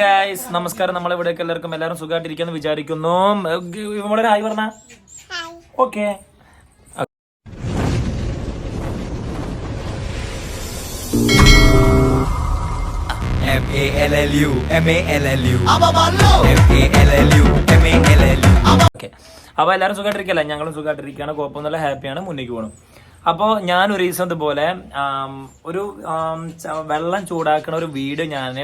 Guys നമസ്കാരം. നമ്മളെ ഇവിടേക്ക് എല്ലാവർക്കും എല്ലാവരും സുഖമായിട്ടിരിക്കുന്നു വിചാരിക്കുന്നു. ഇവിടെ ഹായ് പറഞ്ഞ? Okay. M A L L U M A L L U. M A L L U M A L L U. Okay. അപ്പോൾ എല്ലാവരും സുഖമായിട്ടിരിക്കല്ല? ഞങ്ങളും സുഖമായിട്ടിരിക്കുകയാണ്. കുഴപ്പമൊന്നുമില്ല. ഹാപ്പിയാണ് മുന്നേക്ക് പോകണം അപ്പോൾ ഞാൻ ഒരു ദിവസം ഇതുപോലെ ഒരു വെള്ളം ചൂടാക്കുന്ന ഒരു വീഡിയോ ഞാൻ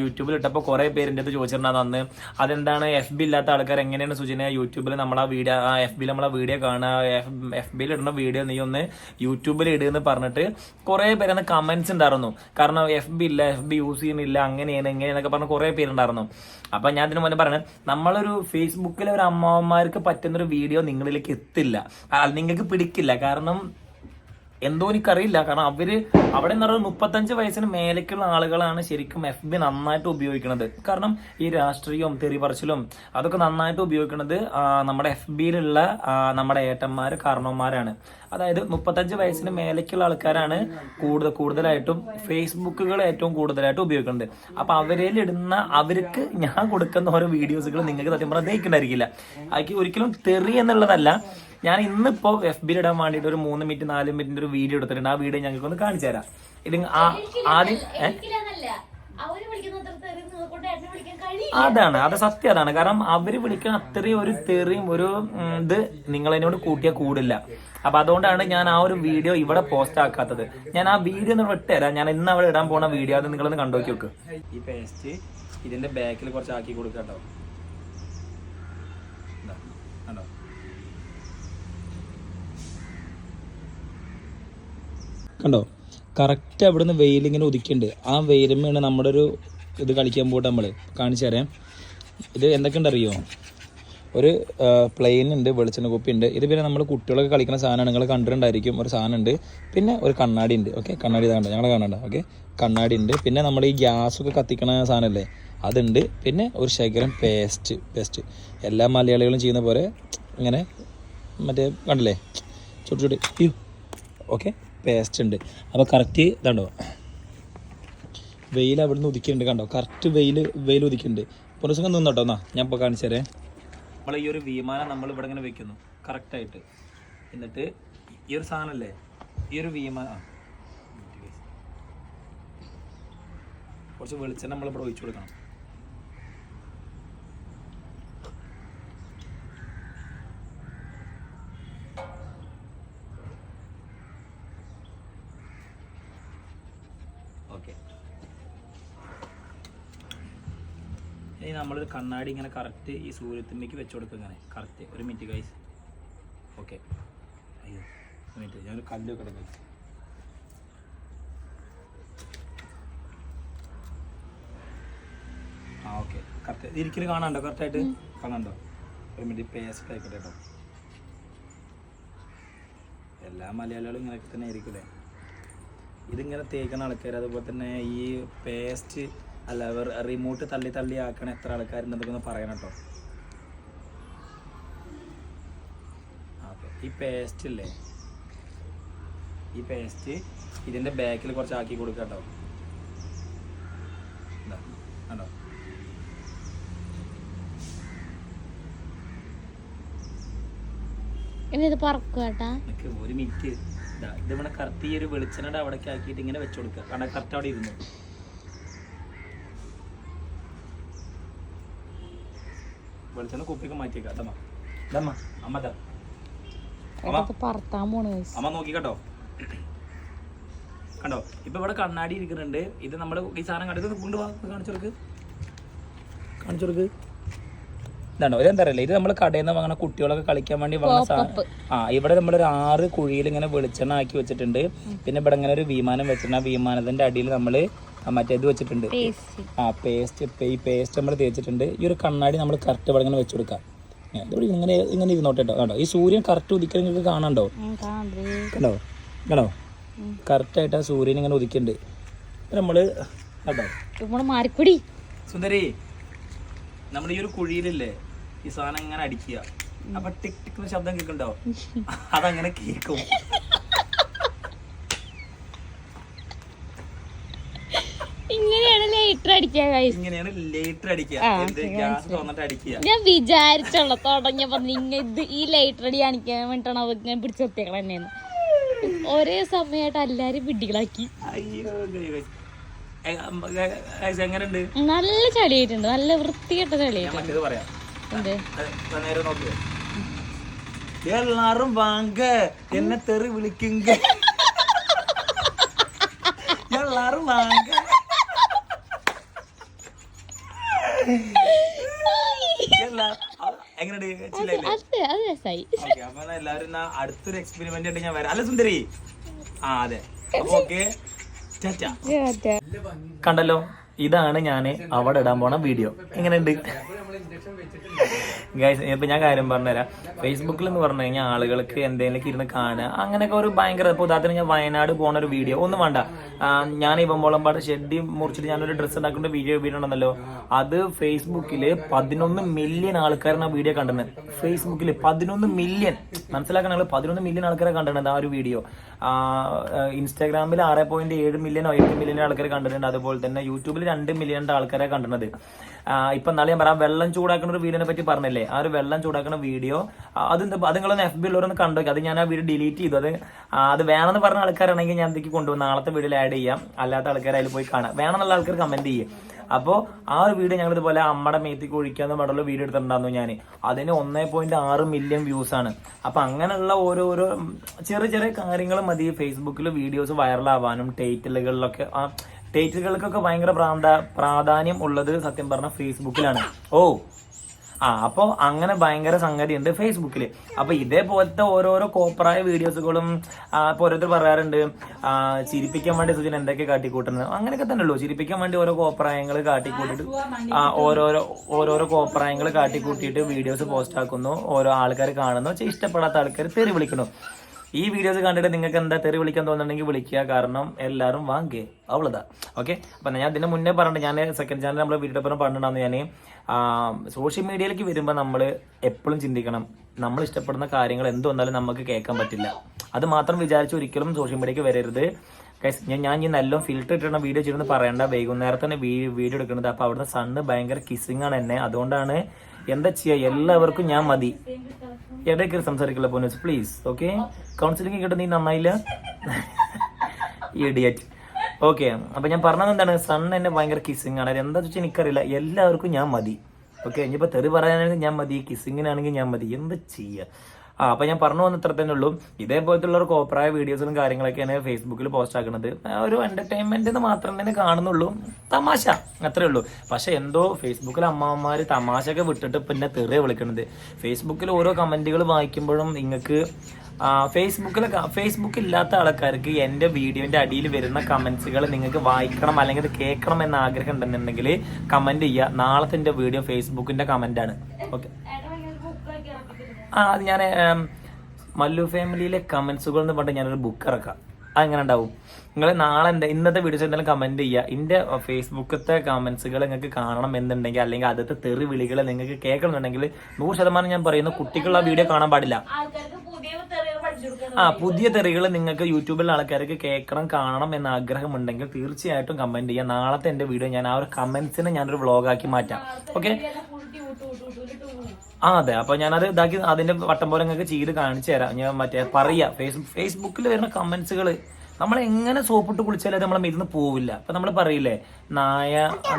യൂട്യൂബിൽ ഇട്ടപ്പോൾ കുറേ പേരിന്റെ അടുത്ത് ചോദിച്ചിട്ടുണ്ടാകും അന്ന്. അതെന്താണ്? എഫ് ബി ഇല്ലാത്ത ആൾക്കാർ എങ്ങനെയാണ് സുചിന യൂട്യൂബിൽ നമ്മൾ ആ വീഡിയോ എഫ് ബിയിൽ നമ്മളെ വീഡിയോ കാണുക എഫ് ബിയിൽ ഇടുന്ന വീഡിയോ നീ ഒന്ന് യൂട്യൂബിൽ ഇടുകയെന്ന് പറഞ്ഞിട്ട് കുറേ പേരെന്ന് കമൻസ് ഉണ്ടായിരുന്നു കാരണം എഫ് ബി ഇല്ല എഫ് ബി യൂസ് ചെയ്യുന്നില്ല അങ്ങനെയാണ് എങ്ങനെയെന്നൊക്കെ പറഞ്ഞ് കുറേ പേരുണ്ടായിരുന്നു. അപ്പോൾ ഞാൻ ഇതിന് മുന്നേ പറഞ്ഞത് നമ്മളൊരു ഫേസ്ബുക്കിലെ ഒരു അമ്മമാർക്ക് പറ്റുന്നൊരു വീഡിയോ നിങ്ങളിലേക്ക് എത്തില്ല. നിങ്ങൾക്ക് പിടിക്കില്ല. കാരണം എന്തോ എനിക്കറിയില്ല. കാരണം അവർ അവിടെ എന്ന് പറയുന്നത് മുപ്പത്തഞ്ച് വയസ്സിന് മേലേക്കുള്ള ആളുകളാണ് ശരിക്കും എഫ് ബി നന്നായിട്ട് ഉപയോഗിക്കുന്നത്. കാരണം ഈ രാഷ്ട്രീയവും തെറി പറച്ചിലും അതൊക്കെ നന്നായിട്ട് ഉപയോഗിക്കുന്നത് നമ്മുടെ എഫ് ബിയിലുള്ള നമ്മുടെ ഏട്ടന്മാര് കാരണവന്മാരാണ്. അതായത് മുപ്പത്തഞ്ച് വയസ്സിന് മേലേക്കുള്ള ആൾക്കാരാണ് കൂടുതൽ കൂടുതലായിട്ടും ഫേസ്ബുക്കുകൾ ഏറ്റവും കൂടുതലായിട്ട് ഉപയോഗിക്കുന്നത്. അപ്പൊ അവരിൽ ഇടുന്ന അവർക്ക് ഞാൻ കൊടുക്കുന്ന ഓരോ വീഡിയോസുകൾ നിങ്ങൾക്ക് സത്യം പറഞ്ഞാൽ ദഹിക്കണ്ടായിരിക്കില്ല. അതൊക്കെ ഒരിക്കലും തെറി എന്നുള്ളതല്ല. ഞാൻ ഇന്നിപ്പോ എഫ് ബിയിൽ ഇടാൻ വേണ്ടിയിട്ട് ഒരു മൂന്ന് മിനിറ്റ് നാല് മിനിറ്റിന്റെ ഒരു വീഡിയോ എടുത്തിട്ടുണ്ട്. ആ വീഡിയോ ഞങ്ങൾക്ക് ഒന്ന് കാണിച്ചു തരാം. ഇത് ആദ്യം. അതാണ്. അത് സത്യം അതാണ്. കാരണം അവർ വിളിക്കുന്ന അത്രയും ഒരു തെറിയും ഒരു ഇത് നിങ്ങൾ എന്നോട് കൂട്ടിയാൽ കൂടില്ല. അപ്പൊ അതുകൊണ്ടാണ് ഞാൻ ആ ഒരു വീഡിയോ ഇവിടെ പോസ്റ്റ് ആക്കാത്തത്. ഞാൻ ആ വീഡിയോ ഒന്ന് വിട്ടുതരാം ഞാൻ ഇന്ന് അവിടെ ഇടാൻ പോണ വീഡിയോ അത് നിങ്ങളൊന്ന് കണ്ടോക്കി നോക്ക് ഈ പേസ്റ്റ് ഇതിന്റെ ബാക്കിൽ കുറച്ച് ആക്കി കൊടുക്കാട്ടോ കണ്ടോ കണ്ടോ? കറക്റ്റ് അവിടുന്ന് വെയിലിങ്ങനെ ഉദിക്കുന്നുണ്ട് ആ വെയിലുമാണ് നമ്മുടെ ഒരു ഇത് കളിക്കാൻ പോയിട്ട് നമ്മൾ കാണിച്ചു തരാം. ഇത് എന്തൊക്കെയുണ്ട് അറിയോ ഒരു പ്ലെയിൻ ഉണ്ട് വെളിച്ചെണ്ണ കുപ്പി ഉണ്ട്. ഇത് പിന്നെ നമ്മൾ കുട്ടികളൊക്കെ കളിക്കുന്ന സാധനമാണ്. നിങ്ങൾ കണ്ടിട്ടുണ്ടായിരിക്കും. ഒരു സാധനം ഉണ്ട്. പിന്നെ ഒരു കണ്ണാടി ഉണ്ട്. ഓക്കെ കണ്ണാടി ഇതാണ്ട് ഞങ്ങൾ കാണണ്ട. ഓക്കെ കണ്ണാടി ഉണ്ട്. പിന്നെ നമ്മൾ ഈ ഗ്യാസൊക്കെ കത്തിക്കണ സാധനമല്ലേ അതുണ്ട്. പിന്നെ ഒരു ശേഖരം പേസ്റ്റ് പേസ്റ്റ് എല്ലാ മലയാളികളും ചെയ്യുന്ന പോലെ ഇങ്ങനെ മറ്റേ കണ്ടല്ലേ? ചുട്ടു ചുട്ടി. ഓക്കെ പേസ്റ്റ് ഉണ്ട്. അപ്പോൾ കറക്റ്റ് ഇതാണ്ടോ? വെയിൽ അവിടെ നിന്ന് ഉദിക്കുന്നുണ്ട് കണ്ടോ? കറക്റ്റ് വെയിൽ വെയിൽ ഉദിക്കുന്നുണ്ട്. ഇപ്പോൾ ദിവസം നിന്നോട്ടോ എന്നാ? ഞാൻ ഇപ്പോൾ കാണിച്ചു തരേ. നമ്മൾ ഈ ഒരു വിമാനം നമ്മൾ ഇവിടെ ഇങ്ങനെ വെക്കുന്നു. കറക്റ്റായിട്ട് എന്നിട്ട് ഈ ഒരു സാധനമല്ലേ ഈ ഒരു വിമാനം. കുറച്ച് വെളിച്ചെണ്ണ നമ്മളിവിടെ ഒഴിച്ചു കൊടുക്കണം ഓക്കെ ഇനി നമ്മളൊരു കണ്ണാടി ഇങ്ങനെ കറക്റ്റ് ഈ സൂര്യത്തിലേക്ക് വെച്ച് കൊടുക്കും ഇങ്ങനെ. കറക്റ്റ് ഒരു മിനിറ്റ് കൈസ് ഓക്കെ അയ്യോ ഒരു മിനിറ്റ് ഞാനൊരു കല്ല് ഗൈസ് ആ ഓക്കെ കറക്റ്റ് ഇരിക്കൽ കാണാണ്ടോ കറക്റ്റായിട്ട് കാണാണ്ടോ ഒരു മിനിറ്റ് പേസ്റ്റ് ആയിക്കോട്ടെ കേട്ടോ എല്ലാ മലയാളികളും ഇങ്ങനെയൊക്കെ തന്നെ ആയിരിക്കില്ലേ ഇതിങ്ങനെ തേക്കുന്ന ആൾക്കാർ അതുപോലെ തന്നെ ഈ പേസ്റ്റ് അല്ല റിമോട്ട് തള്ളി തള്ളി ആക്കണ എത്ര ആൾക്കാരുണ്ടെന്നൊക്കെ ഒന്ന് പറയണം കേട്ടോ ഈ പേസ്റ്റ് ഇല്ലേ? ഈ പേസ്റ്റ് ഇതിന്റെ ബാക്കിൽ കുറച്ച് ആക്കി കൊടുക്കുക കേട്ടോ കണ്ടോ? ഇത് ഒരു മിനിറ്റ് ഇത് ഇവിടെ കറക്റ്റ് ഈ ഒരു വെളിച്ചെണ്ണയുടെ അവിടേക്ക് ആക്കിയിട്ട് ഇങ്ങനെ വെച്ചു കൊടുക്കുക കാരണം കറക്റ്റ് അവിടെ ഇരുന്നു. വെളിച്ചെണ്ണ കുപ്പിക്ക് മാറ്റിയേക്കാം. അതമ്മ. ഇതമ്മ അമ്മ ഇത് പറത്താൻ പോണ്. അമ്മ നോക്കി കേട്ടോ കണ്ടോ? ഇപ്പൊ ഇവിടെ കണ്ണാടി ഇരിക്കുന്നുണ്ട്. ഇത് നമ്മൾ ഈ സാധനം കണ്ടത് കൊണ്ടുപോവാ കാണിച്ചു കൊടുക്ക്. കാണിച്ചു കൊടുക്ക്. ഇതാണോ? ഇതെന്താ അറിയില്ല. ഇത് നമ്മൾ കടയിൽ നിന്ന് വാങ്ങണ കുട്ടികളൊക്കെ കളിക്കാൻ വേണ്ടി വാങ്ങുന്ന സാധനം. ആ ഇവിടെ നമ്മൾ ഒരു ആറ് കുഴിയിൽ ഇങ്ങനെ വെളിച്ചെണ്ണ ആക്കി വെച്ചിട്ടുണ്ട്. പിന്നെ ഇവിടെ ഇങ്ങനെ ഒരു വിമാനം വെച്ചിട്ടുണ്ട്. ആ വിമാനത്തിന്റെ അടിയിൽ നമ്മൾ മറ്റേ ഇത് വെച്ചിട്ടുണ്ട്. ആ പേസ്റ്റ് ഈ പേസ്റ്റ് നമ്മൾ തേച്ചിട്ടുണ്ട്. ഈ ഒരു കണ്ണാടി നമ്മൾ കറക്റ്റ് ഇവിടെ ഇങ്ങനെ വെച്ച് കൊടുക്കാം. ഇവിടെ ഇങ്ങനെ ഇങ്ങനെ ഇരുന്നോട്ടെ കേട്ടോ കണ്ടോ? ഈ സൂര്യൻ കറക്റ്റ് ഉദിക്കാൻ നിങ്ങൾക്ക് കാണാണ്ടോ? കണ്ടോ. കണ്ടോ? കറക്റ്റായിട്ട് ആ സൂര്യൻ ഇങ്ങനെ ഉദിക്കുന്നുണ്ട് നമ്മൾ ഇവിടെ മാറിക്കൂടി. സുന്ദരി നമ്മൾ ഈ ഒരു കുഴിയിലില്ലേ ഈ സാധനം ഇങ്ങനെ അടിക്കുക. അപ്പൊ ടിക് ടിക് ശബ്ദം കേൾക്കണ്ടോ അതങ്ങനെ കേൾക്കും ഇങ്ങനെയാണ് ലൈറ്റ് ലൈറ്റർ അടിക്കാ guys. ഇങ്ങനെയാണ് ലേറ്റർ അടിക്കുക. ആ, എന്ത് ഓക്കേ, ഗ്യാസ് തുറന്നിട്ട് അടിക്കുക. ഞാൻ വിചാരിച്ചുള്ള തുടങ്ങിയപ്പോ നിങ്ങ ഇത് ഈ ലൈറ്റർ അടി കാണിക്കാൻ വേണ്ടിട്ടാണ് അവർ ഞാൻ പിടിച്ചു നിർത്തിയേക്കണ എന്നെന്ന് ഒരേ സമയമായിട്ട് എല്ലാരും പിടികളാക്കി. അയ്യോ എങ്ങനെയുണ്ട്? നല്ല ചളിയായിട്ടുണ്ട്. നല്ല വൃത്തികെട്ട ഞാൻ ചളിയായിട്ടുണ്ട് മറ്റേത് പറയാം. എന്ത്? നേരെ നോക്ക്. എല്ലാരും വാങ്ക. എന്നെ തെറി വിളിക്കുങ്ക. എല്ലാരും വാങ്ക എല്ലാ- അ- എങ്ങനെയുണ്ട് ചില്ലായില്ലേ അത് അത് രസായി ഓക്കെ അപ്പൊ എന്നാ എല്ലാവരും അടുത്തൊരു എക്സ്പെരിമെന്റ് ആയിട്ട് ഞാൻ വരാം. അല്ല സുന്ദരി? ആ അതെ. അപ്പൊ ഓക്കെ കണ്ടല്ലോ ഇതാണ് ഞാൻ അവിടെ ഇടാൻ പോണ വീഡിയോ എങ്ങനെയുണ്ട്? ഗൈസ് ഇപ്പൊ ഞാൻ കാര്യം പറഞ്ഞുതരാം. ഫേസ്ബുക്കിൽ എന്ന് പറഞ്ഞു കഴിഞ്ഞാൽ ആളുകൾക്ക് എന്തെങ്കിലും ഇരുന്ന് കാണുക. അങ്ങനെയൊക്കെ ഒരു ഭയങ്കര ഇപ്പൊ ഉദാഹരണത്തിന് ഞാൻ വയനാട് പോകുന്ന ഒരു വീഡിയോ ഒന്നും വേണ്ട. ഞാൻ ഇവമ്പോളം പാട് ഷെഡി മുറിച്ചിട്ട് ഞാനൊരു ഡ്രസ്സ് ഉണ്ടാക്കുന്ന വീഡിയോ വീഡിയോ ഉണ്ടെന്നല്ലോ അത് ഫേസ്ബുക്കിൽ പതിനൊന്ന് മില്യൺ ആൾക്കാരാണ് ആ വീഡിയോ കണ്ടത്. ഫേസ്ബുക്കിൽ പതിനൊന്ന് മില്യൺ മനസ്സിലാക്കണ പതിനൊന്ന് മില്യൺ ആൾക്കാരെ കണ്ടിട്ടുണ്ട് ആ ഒരു വീഡിയോ ഇൻസ്റ്റാഗ്രാമിൽ ആറ് പോയിന്റ് ഏഴ് മില്യനോ എട്ട് മില്യൺ ആൾക്കാർ കണ്ടിട്ടുണ്ട്. അതുപോലെ തന്നെ യൂട്യൂബിൽ രണ്ട് മില്യൺ ആൾക്കാരെ കണ്ടിട്ടുണ്ട് ഇപ്പൊ നാളെ ഞാൻ പറയാം വെള്ളം ചൂടാക്കുന്ന ഒരു വീഡിയോനെ പറ്റി പറഞ്ഞില്ലേ? ആ ഒരു വെള്ളം ചൂടാക്കുന്ന വീഡിയോ. അതെന്താ അത് നിങ്ങളൊന്ന് എഫ് ബി ഉള്ളവരൊന്ന് കണ്ടു അത് ഞാൻ ആ വീഡിയോ ഡിലീറ്റ് ചെയ്തു. അത് അത് വേണമെന്ന് പറഞ്ഞ ആൾക്കാരാണെങ്കിൽ ഞാൻ എന്തൊക്കെ കൊണ്ടുപോകും നാളത്തെ വീഡിയോയിൽ ആഡ് ചെയ്യാം. അല്ലാത്ത ആൾക്കാർ അതിൽ പോയി കാണാം. വേണമെന്നുള്ള ആൾക്കാർ കമന്റ് ചെയ്യും. അപ്പോൾ ആ ഒരു വീഡിയോ ഞങ്ങൾ ഇതുപോലെ അമ്മയുടെ മേത്തിക്ക് ഒഴിക്കാന്ന് പറഞ്ഞുള്ള വീഡിയോ എടുത്തിട്ടുണ്ടായിരുന്നു ഞാൻ. അതിന് ഒന്നേ പോയിന്റ് ആറ് മില്യൺ വ്യൂസ് ആണ്. അപ്പൊ അങ്ങനെയുള്ള ഓരോരോ ചെറിയ ചെറിയ കാര്യങ്ങൾ മതി. ഫേസ്ബുക്കിൽ വീഡിയോസ് വൈറലാവാനും ടൈറ്റിലുകളിലൊക്കെ ആ ടൈറ്റിലുകൾക്കൊക്കെ ഭയങ്കര പ്രാധാന്യം ഉള്ളത് സത്യം പറഞ്ഞ ഫേസ്ബുക്കിലാണ്. ഓ. ആ അപ്പോൾ അങ്ങനെ ഭയങ്കര സംഗതി ഉണ്ട് ഫേസ്ബുക്കിൽ അപ്പൊ ഇതേപോലത്തെ ഓരോരോ കോപ്പറായ വീഡിയോസുകളും ഇപ്പോൾ ഓരോരുത്തർ പറയാറുണ്ട് ചിരിപ്പിക്കാൻ വേണ്ടി സുജിൻ എന്തൊക്കെ കാട്ടിക്കൂട്ടുന്നത്? അങ്ങനെയൊക്കെ തന്നെ ഉള്ളൂ ചിരിപ്പിക്കാൻ വേണ്ടി ഓരോ കോപ്രായങ്ങൾ കാട്ടിക്കൂട്ടിട്ട് ഓരോരോ ഓരോരോ കോപ്രായങ്ങൾ കാട്ടിക്കൂട്ടിയിട്ട് വീഡിയോസ് പോസ്റ്റ് ആക്കുന്നു ഓരോ ആൾക്കാർ കാണുന്നു ഇഷ്ടപ്പെടാത്ത ആൾക്കാർ തെറി വിളിക്കുന്നു. ഈ വീഡിയോസ് കണ്ടിട്ട് നിങ്ങൾക്ക് എന്താ തെറി വിളിക്കാൻ തോന്നുന്നുണ്ടെങ്കിൽ വിളിക്കുക. കാരണം എല്ലാവരും വാങ്ങേ അവളതാ. ഓക്കെ അപ്പൊ ഞാൻ ഇതിന് മുന്നേ പറഞ്ഞിട്ട് ഞാൻ സെക്കൻഡ് ചാനൽ നമ്മൾ പറഞ്ഞു പറഞ്ഞിട്ടുണ്ടായിരുന്നു. ഞാൻ സോഷ്യൽ മീഡിയയിലേക്ക് വരുമ്പോൾ നമ്മൾ എപ്പോഴും ചിന്തിക്കണം. നമ്മൾ ഇഷ്ടപ്പെടുന്ന കാര്യങ്ങൾ എന്ത് വന്നാലും നമുക്ക് കേൾക്കാൻ പറ്റില്ല. അത് മാത്രം വിചാരിച്ച് ഒരിക്കലും സോഷ്യൽ മീഡിയക്ക് വരരുത്. ഞാൻ ഞാൻ ഈ നല്ല ഫിൽറ്റർ ഇട്ടിരുന്ന വീഡിയോ ചെയ്യുന്നത് പറയണ്ട. വൈകുന്നേരത്തന്നെ വീഡിയോ എടുക്കുന്നത് അപ്പൊ അവിടുത്തെ സണ്ണ് ഭയങ്കര കിസ്സിങ് ആണ് എന്നെ. അതുകൊണ്ടാണ് എന്താ ചെയ്യാ? എല്ലാവർക്കും ഞാൻ മതി. ഇടയ്ക്ക് സംസാരിക്കില്ല പോനസ് പ്ലീസ് ഓക്കെ കൗൺസിലിംഗ് കിട്ടുന്ന നീ നന്നായില്ല? ഇഡിയറ്റ് ഓക്കെ അപ്പൊ ഞാൻ പറഞ്ഞത് എന്താണ്? സൺ എന്നെ ഭയങ്കര കിസ്സിങ് ആണ്. എന്താ വെച്ചാൽ എനിക്കറിയില്ല. എല്ലാവർക്കും ഞാൻ മതി. ഓക്കെ ഇനിയിപ്പോ തെറി പറയാനാണെങ്കിൽ ഞാൻ മതി. കിസ്സിങ്ങിനാണെങ്കിൽ ഞാൻ മതി. എന്ത് ചെയ്യാ? ആ അപ്പൊ ഞാൻ പറഞ്ഞു വന്ന ഇത്ര തന്നെ ഉള്ളൂ. ഇതേപോലത്തുള്ള ഒരു കോപ്പറായ വീഡിയോസും കാര്യങ്ങളൊക്കെയാണ് ഫേസ്ബുക്കിൽ പോസ്റ്റ് ആക്കുന്നത്. ഒരു എന്റർടൈൻമെന്റ് എന്ന് മാത്രം തന്നെ കാണുന്നുള്ളൂ. തമാശ. അത്രേ ഉള്ളൂ. പക്ഷെ എന്തോ ഫേസ്ബുക്കിൽ അമ്മമാര് തമാശയൊക്കെ വിട്ടിട്ട് പിന്നെ തെറിയ വിളിക്കണത്. ഫേസ്ബുക്കിൽ ഓരോ കമന്റുകൾ വായിക്കുമ്പോഴും നിങ്ങൾക്ക് ഫേസ്ബുക്കിൽ ഫേസ്ബുക്ക് ഇല്ലാത്ത ആൾക്കാർക്ക് എന്റെ വീഡിയോന്റെ അടിയിൽ വരുന്ന കമന്റ്സുകൾ നിങ്ങൾക്ക് വായിക്കണം അല്ലെങ്കിൽ കേൾക്കണം എന്ന ആഗ്രഹം ഉണ്ടെന്നുണ്ടെങ്കിൽ കമന്റ് ചെയ്യുക. നാളത്തെ വീഡിയോ ഫേസ്ബുക്കിന്റെ കമന്റ് ആണ് ഓക്കെ. അത് ഞാൻ മല്ലു ഫാമിലിയിലെ കമൻസുകൾ എന്ന് പറഞ്ഞിട്ട് ഞാനൊരു ബുക്ക് ഇറക്കാം. അതെങ്ങനെ ഉണ്ടാവും? നിങ്ങൾ നാളെ എന്റെ ഇന്നത്തെ വീഡിയോസ് എന്തായാലും കമന്റ് ചെയ്യുക എന്റെ ഫേസ്ബുക്കത്തെ കമൻസുകൾ നിങ്ങൾക്ക് കാണണം എന്നുണ്ടെങ്കിൽ അല്ലെങ്കിൽ അതത്തെ തെറി വിളികൾ നിങ്ങൾക്ക് കേൾക്കണമെന്നുണ്ടെങ്കിൽ നൂറ് ശതമാനം ഞാൻ പറയുന്നു കുട്ടികൾ ആ വീഡിയോ കാണാൻ പാടില്ല. ആ പുതിയ തെറികൾ നിങ്ങൾക്ക് യൂട്യൂബിൽ ആൾക്കാർക്ക് കേൾക്കണം കാണണം എന്ന ആഗ്രഹമുണ്ടെങ്കിൽ തീർച്ചയായിട്ടും കമന്റ് ചെയ്യുക നാളത്തെ എന്റെ വീഡിയോ ഞാൻ ആ ഒരു കമൻസിനെ ഞാനൊരു വ്ളോഗാക്കി മാറ്റാം. ഓക്കെ ആ അതെ. അപ്പൊ ഞാനത് ഇതാക്കി അതിന്റെ വട്ടം പോലെ നിങ്ങൾക്ക് ചെയ്ത് കാണിച്ചു തരാം. ഞാൻ മറ്റേ പറയാ. ഫേസ്ബുക്ക് ഫേസ്ബുക്കിൽ വരുന്ന കമന്റ്സുകൾ നമ്മൾ എങ്ങനെ സോപ്പിട്ട് കുളിച്ചാലും നമ്മളെ മരുന്ന് പോവില്ല. അപ്പൊ നമ്മൾ പറയില്ലേ നായ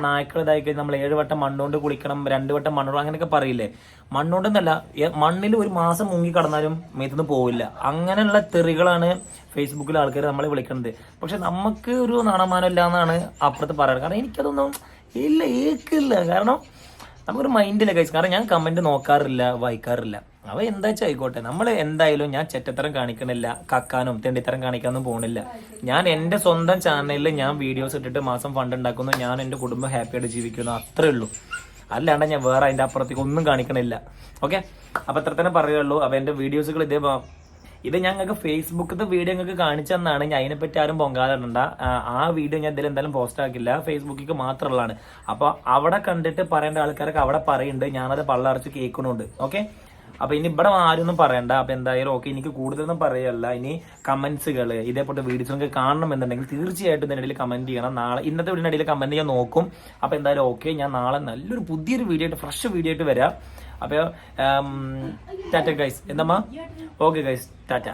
നായ്ക്കൾ ഇതായി കഴിഞ്ഞാൽ നമ്മൾ ഏഴ് വട്ടം മണ്ണുകൊണ്ട് കുളിക്കണം രണ്ട് വട്ടം മണ്ണോട് അങ്ങനെയൊക്കെ പറയില്ലേ. മണ്ണുകൊണ്ടെന്നല്ല മണ്ണിൽ ഒരു മാസം മുങ്ങി കടന്നാലും മരുന്ന് പോവില്ല. അങ്ങനെയുള്ള തെറികളാണ് ഫേസ്ബുക്കിൽ ആൾക്കാർ നമ്മളെ വിളിക്കുന്നത്. പക്ഷെ നമുക്ക് ഒരു നാണമാനം ഇല്ല എന്നാണ് അപ്പുറത്ത് പറയുന്നത് കാരണം എനിക്കതൊന്നും ഇല്ല ഏക്കില്ല. കാരണം നമുക്കൊരു മൈൻഡില്ല കൈസ് കാരണം ഞാൻ കമന്റ് നോക്കാറില്ല വായിക്കാറില്ല. അവ എന്താ ആയിക്കോട്ടെ നമ്മൾ എന്തായാലും ഞാൻ ചെറ്റത്തരം കാണിക്കണില്ല കക്കാനും തെണ്ടിത്തരം കാണിക്കാനും പോണില്ല. ഞാൻ എന്റെ സ്വന്തം ചാനലിൽ ഞാൻ വീഡിയോസ് ഇട്ടിട്ട് മാസം ഫണ്ട് ഉണ്ടാക്കുന്നു ഞാൻ എന്റെ കുടുംബം ഹാപ്പിയായിട്ട് ജീവിക്കുന്നു അത്രേ ഉള്ളൂ. അല്ലാണ്ട് ഞാൻ വേറെ അതിന്റെ അപ്പുറത്തേക്ക് ഒന്നും കാണിക്കണില്ല. ഓക്കെ അപ്പൊ അത്ര തന്നെ പറയുള്ളൂ. അപ്പൊ എന്റെ വീഡിയോസുകൾ ഇതേ ഇത് ഞങ്ങൾക്ക് ഫേസ്ബുക്കിലത്തെ വീഡിയോ നിങ്ങൾക്ക് കാണിച്ചു ഞാൻ അതിനെപ്പറ്റി ആരും പൊങ്കാലിടണ്ട. ആ, വീഡിയോ ഞാൻ ഇതിൽ എന്തായാലും പോസ്റ്റ് ആക്കില്ല. ഫേസ്ബുക്കിൽ മാത്രമുള്ളതാണ് അപ്പോൾ അവിടെ കണ്ടിട്ട് പറയേണ്ട ആൾക്കാരൊക്കെ അവിടെ പറയുന്നുണ്ട്. ഞാനത് പള്ളറച്ച് കേൾക്കണുണ്ട് ഓക്കെ അപ്പൊ ഇനി ഇവിടെ ആരൊന്നും പറയണ്ട. അപ്പൊ എന്തായാലും ഓക്കെ എനിക്ക് കൂടുതലൊന്നും പറയല്ല. ഇനി കമന്റ്സുകൾ ഇതേപോലത്തെ വീഡിയോസ് നിങ്ങൾക്ക് കാണണം എന്നുണ്ടെങ്കിൽ തീർച്ചയായിട്ടും ഇതിനിടയിൽ കമന്റ് ചെയ്യണം. നാളെ ഇന്നത്തെ വീടിനിടയിൽ കമന്റ് ചെയ്യാൻ നോക്കും. അപ്പൊ എന്തായാലും ഓക്കെ ഞാൻ നാളെ നല്ലൊരു പുതിയൊരു വീഡിയോ ആയിട്ട് ഫ്രഷ് വീഡിയോ ആയിട്ട് വരാം. അപ്പൊ ടാറ്റ ഗൈസ് എന്നമ്മ ഓക്കെ ഗൈസ് ടാറ്റ.